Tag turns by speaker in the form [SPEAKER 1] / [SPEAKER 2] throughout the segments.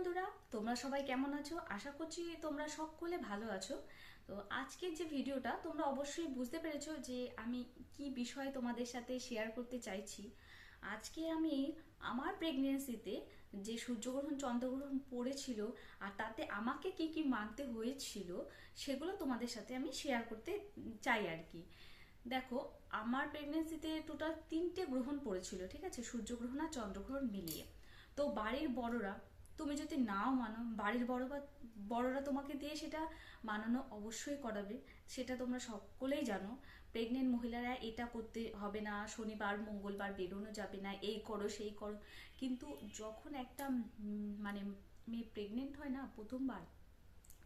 [SPEAKER 1] বন্ধুরা, তোমরা সবাই কেমন আছো? আশা করছি তোমরা সকলে ভালো আছো। তো আজকের যে ভিডিওটা, তোমরা অবশ্যই বুঝতে পেরেছ যে আমি কি বিষয় তোমাদের সাথে শেয়ার করতে চাইছি। আজকে আমি আমার প্রেগনেন্সিতে যে সূর্যগ্রহণ, চন্দ্রগ্রহণ পড়েছিল আর তাতে আমাকে কি কি মানতে হয়েছিল, সেগুলো তোমাদের সাথে আমি শেয়ার করতে চাই আর কি। দেখো, আমার প্রেগনেন্সিতে টোটাল তিনটে গ্রহণ পড়েছিল, ঠিক আছে? সূর্যগ্রহণ আর চন্দ্রগ্রহণ মিলিয়ে। তো বাড়ির বড়রা তুমি যদি নাও মানো, বাড়ির বড় বা, বড়রা তোমাকে দিয়ে সেটা মানানো অবশ্যই করাবে। সেটা তোমরা সকলেই জানো। প্রেগনেন্ট মহিলারা এটা করতে হবে না, শনিবার, মঙ্গলবার বেরোনো যাবে না, এই করো, সেই করো। কিন্তু যখন একটা মানে মেয়ে প্রেগনেন্ট হয় না প্রথমবার,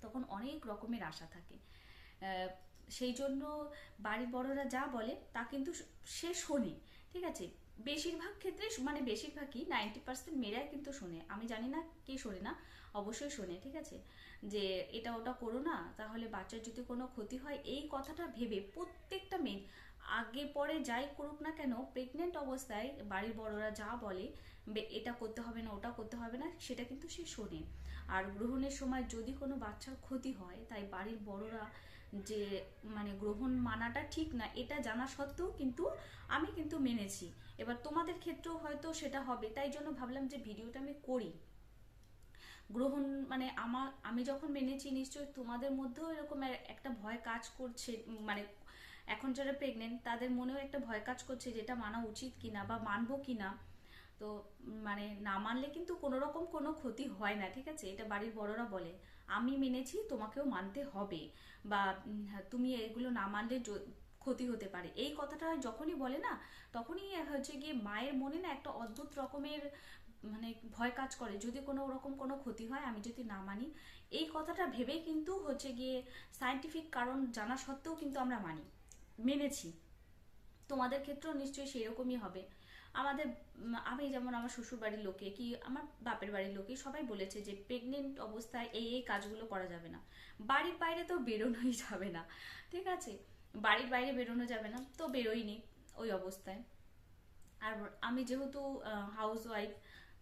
[SPEAKER 1] তখন অনেক রকমের আশা থাকে। সেই জন্য বাড়ির বড়রা যা বলে তা কিন্তু সে শোনে, ঠিক আছে? বেশিরভাগ ক্ষেত্রে মানে বেশিরভাগই নাইনটি পার্সেন্ট মেয়েরাই কিন্তু শোনে। আমি জানি না কে শোনে না, অবশ্যই শোনে, ঠিক আছে? যে এটা ওটা করো না, তাহলে বাচ্চার যদি কোনো ক্ষতি হয়, এই কথাটা ভেবে প্রত্যেকটা মেয়ে, আগে পরে যাই করুক না কেন প্রেগনেন্ট অবস্থায় বাড়ির বড়রা যা বলে এটা করতে হবে না, ওটা করতে হবে না, সেটা কিন্তু সে শোনে। আর গ্রহণের সময় যদি কোনো বাচ্চার ক্ষতি হয়, তাই বাড়ির বড়রা যে মানে গ্রহণ মানাটা ঠিক না, এটা জানা সত্ত্বেও কিন্তু আমি কিন্তু মেনেছি। এবার তোমাদের ক্ষেত্রেও হয়তো সেটা হবে। তাই জন্য ভাবলাম যে ভিডিওটা আমি করি। গ্রহণ মানে আমার আমি যখন মেনেছি নিশ্চয়ই তোমাদের মধ্যেও এরকম একটা ভয় কাজ করছে। মানে এখন যারা প্রেগনেন্ট তাদের মনেও একটা ভয় কাজ করছে যেটা মানা উচিত কিনা বা মানবো কিনা। তো মানে না মানলে কিন্তু কোনো রকম কোনো ক্ষতি হয় না ঠিক আছে? এটা বাড়ির বড়রা বলে। আমি মেনেছি তোমাকেও মানতে হবে। বা হ্যাঁ, তুমি এগুলো না মানলে ক্ষতি হতে পারে। এই কথাটা যখনই বলে না, তখনই হচ্ছে গিয়ে মায়ের মনে না একটা অদ্ভুত রকমের মানে ভয় কাজ করে, যদি কোনো রকম কোনো ক্ষতি হয় আমি যদি না মানি। এই কথাটা ভেবেই কিন্তু হচ্ছে গিয়ে সায়েন্টিফিক কারণ জানা সত্ত্বেও কিন্তু আমরা মানি, মেনেছি। তোমাদের ক্ষেত্রেও নিশ্চয়ই সেরকমই হবে। আমাদের আমি যেমন আমার শ্বশুর বাড়ির লোকে কি আমার বাপের বাড়ির লোকে সবাই বলেছে যে প্রেগনেন্ট অবস্থায় এই এই কাজগুলো করা যাবে না। বাড়ির বাইরে তো বেরোনোই যাবে না। ঠিক আছে? বাড়ির বাইরে বেরোনো যাবে না, তো বেরোইনি ওই অবস্থায়। আর আমি যেহেতু হাউস ওয়াইফ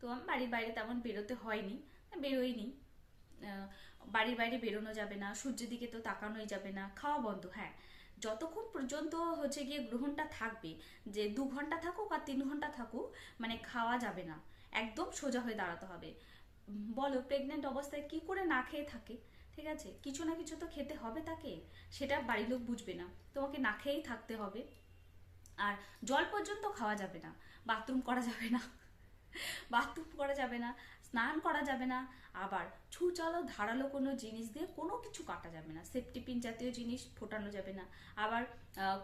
[SPEAKER 1] তো আমি বাড়ির বাইরে তেমন বেরোতে হয়নি বেরোইনি। বাড়ির বাইরে বেরোনো যাবে না, সূর্যের দিকে তো তাকানোই যাবে না, খাওয়া বন্ধ হ্যাঁ। যতক্ষণ পর্যন্ত হচ্ছে গিয়ে গ্রহণটা থাকবে, যে দু ঘণ্টা থাকুক আর তিন ঘণ্টা থাকুক মানে খাওয়া যাবে না, একদম সোজা হয়ে দাঁড়াতে হবে। বলো প্রেগনেন্ট অবস্থায় কি করে না খেয়ে থাকে? ঠিক আছে? কিছু না কিছু তো খেতে হবে তাকে। সেটা বাড়ির লোক বুঝবে না। তোমাকে না খেয়েই থাকতে হবে। আর জল পর্যন্ত খাওয়া যাবে না। বাথরুম করা যাবে না। বাথরুম করা যাবে না। স্নান করা যাবে না, আবার ছুচালো ধারালো কোনো জিনিস দিয়ে কোনো কিছু কাটা যাবে না সেফটি পিন জাতীয় জিনিস ফোটানো যাবে না, আবার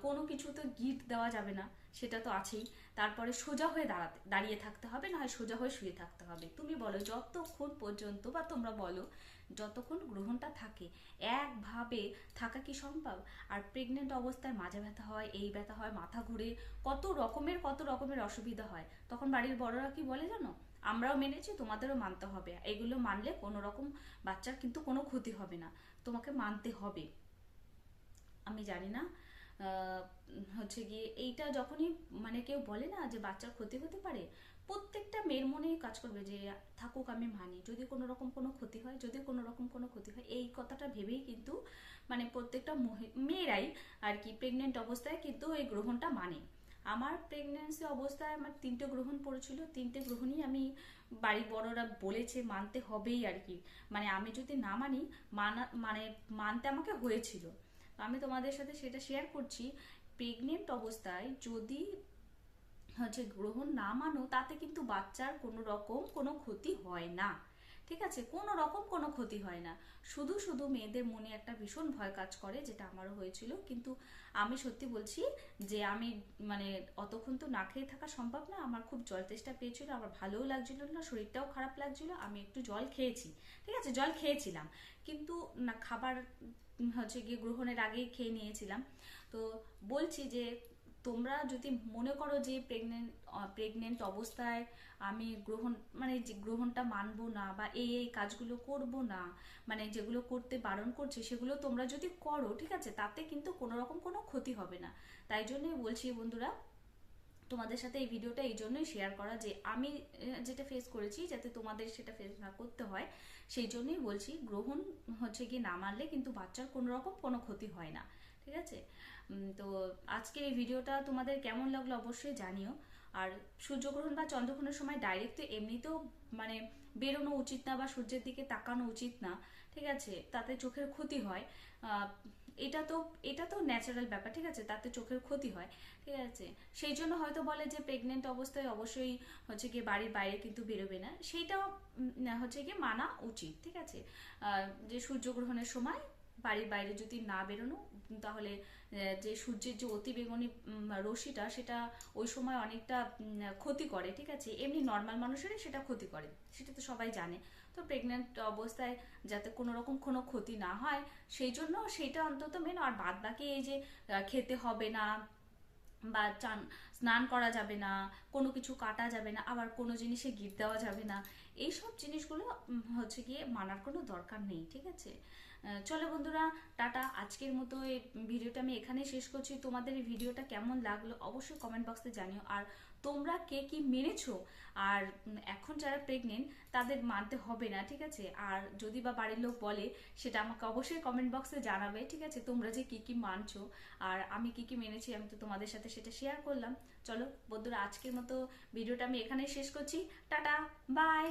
[SPEAKER 1] কোনো কিছু তো গিট দেওয়া যাবে না, সেটা তো আছেই, তারপরে সোজা হয়ে দাঁড়াতে, দাঁড়িয়ে থাকতে হবে না হয় সোজা হয়ে শুয়ে থাকতে হবে। তুমি বলো, যতক্ষণ পর্যন্ত বা তোমরা বলো, যতক্ষণ গ্রহণটা থাকে, একভাবে থাকা কি সম্ভব? আর প্রেগনেন্ট অবস্থায় মাঝে ব্যথা হয়, এই ব্যথা হয়, মাথা ঘুরে, কত রকমের কত রকমের অসুবিধা হয়, তখন বাড়ির বড়রা কি বলে জানো? আমরাও মেনেছি, তোমাদেরও মানতে হবে। এগুলো মানলে কোনো রকম বাচ্চার কিন্তু কোনো ক্ষতি হবে না। তোমাকে মানতে হবে। আমি জানি না হচ্ছে গিয়ে এইটা যখনই মানে কেউ বলে না যে বাচ্চার ক্ষতি হতে পারে, প্রত্যেকটা মেয়ের মনেই কাজ করবে যে থাকুক আমি মানি। যদি কোনো রকম কোনো ক্ষতি হয়, যদি কোনো রকম কোনো ক্ষতি হয়, এই কথাটা ভেবেই কিন্তু মানে প্রত্যেকটা মেয়েরাই আর কি প্রেগনেন্ট অবস্থায় কিন্তু এই গ্রহণটা মানে। আমার প্রেগনেন্সি অবস্থায় আমার তিনটে গ্রহণ পড়েছিল, তিনটে গ্রহণই আমি বাড়ির বড়রা বলেছে মানতে হবেই আর কি। মানে আমি যদি না মানি, মানা মানে মানতে আমাকে হয়েছিল। আমি তোমাদের সাথে সেটা শেয়ার করছি প্রেগনেন্ট অবস্থায় যদি হচ্ছে গ্রহণ না মানো, তাতে কিন্তু বাচ্চার কোনো রকম কোনো ক্ষতি হয় না। ঠিক আছে? কোনো রকম কোনো ক্ষতি হয় না। শুধু শুধু মেয়েদের মনে একটা ভীষণ ভয় কাজ করে, যেটা আমারও হয়েছিল। কিন্তু আমি সত্যি বলছি যে আমি মানে অতক্ষণ তো না খেয়ে থাকা সম্ভব না। আমার খুব জল তেষ্টা পেয়েছিল, আমার ভালোও লাগছিল না, শরীরটাও খারাপ লাগছিল, আমি একটু জল খেয়েছি। ঠিক আছে? জল খেয়েছিলাম। কিন্তু না, খাবার হচ্ছে গিয়ে গ্রহণের আগেই খেয়ে নিয়েছিলাম। তো বলছি যে তোমরা যদি মনে করো যে প্রেগনেন্ট প্রেগনেন্ট অবস্থায় আমি গ্রহণ মানে যে গ্রহণটা মানবো না বা এই এই কাজগুলো করব না মানে যেগুলো করতে বারণ করছে, সেগুলো তোমরা যদি করো, ঠিক আছে? তাতে কিন্তু কোনো রকম কোনো ক্ষতি হবে না। তাই জন্যই বলছি বন্ধুরা তোমাদের সাথে এই ভিডিওটা এই জন্যই শেয়ার করা যে আমি যেটা ফেস করেছি যাতে তোমাদের সেটা ফেস না করতে হয়, সেই জন্যই বলছি গ্রহণ হচ্ছে কি না মানলে কিন্তু বাচ্চার কোনো রকম কোনো ক্ষতি হয় না, ঠিক আছে? তো আজকের এই ভিডিওটা তোমাদের কেমন লাগল অবশ্যই জানিও। আর সূর্যগ্রহণ বা চন্দ্রগ্রহণের সময় ডাইরেক্ট তো এমনিতেও মানে বেরোনো উচিত না বা সূর্যের দিকে তাকানো উচিত না। ঠিক আছে, তাতে চোখের ক্ষতি হয়। এটা তো এটা তো ন্যাচারাল ব্যাপার, ঠিক আছে, তাতে চোখের ক্ষতি হয়, ঠিক আছে। সেই জন্য হয়তো বলে যে প্রেগনেন্ট অবস্থায় অবশ্যই হচ্ছে গিয়ে বাড়ির বাইরে কিন্তু বেরোবে না। সেইটাও হচ্ছে গিয়ে মানা উচিত, ঠিক আছে। যে সূর্যগ্রহণের সময় বাড়ির বাইরে যদি না বেরোনো, তাহলে যে সূর্যের যে অতি বেগুনি রশ্মিটা, সেটা ওই সময় অনেকটা ক্ষতি করে, ঠিক আছে? এমনি নর্মাল মানুষেরই সেটা ক্ষতি করে, সেটা তো সবাই জানে। তো প্রেগনেন্ট অবস্থায় যাতে কোনো রকম কোনো ক্ষতি না হয়, সেই জন্য সেটা অন্তত মেন আর বাদ বাকি এই যে খেতে হবে না, বা চান, স্নান করা যাবে না, কোনো কিছু কাটা যাবে না, আবার কোনো জিনিসে গিট দেওয়া যাবে না, এইসব জিনিসগুলো হচ্ছে গিয়ে মানার কোনো দরকার নেই, ঠিক আছে? চলো বন্ধুরা, টাটা। আজকের মতো এই ভিডিওটা আমি এখানেই শেষ করছি। তোমাদের এই ভিডিওটা কেমন লাগল অবশ্যই কমেন্ট বক্সে জানিও। আর তোমরা কে কি মেনেছো আর এখন যারা প্রেগনেন্ট তাদের মানতে হবে না, ঠিক আছে? আর যদি বা বাড়ির লোক বলে, সেটা আমাকে অবশ্যই কমেন্ট বক্সে জানাবে, ঠিক আছে? তোমরা যে কি কি মানছো, আর আমি কি কি মেনেছি, আমি তো তোমাদের সাথে সেটা শেয়ার করলাম। চলো বন্ধুরা, আজকের মতো ভিডিওটা আমি এখানেই শেষ করছি। Tata bye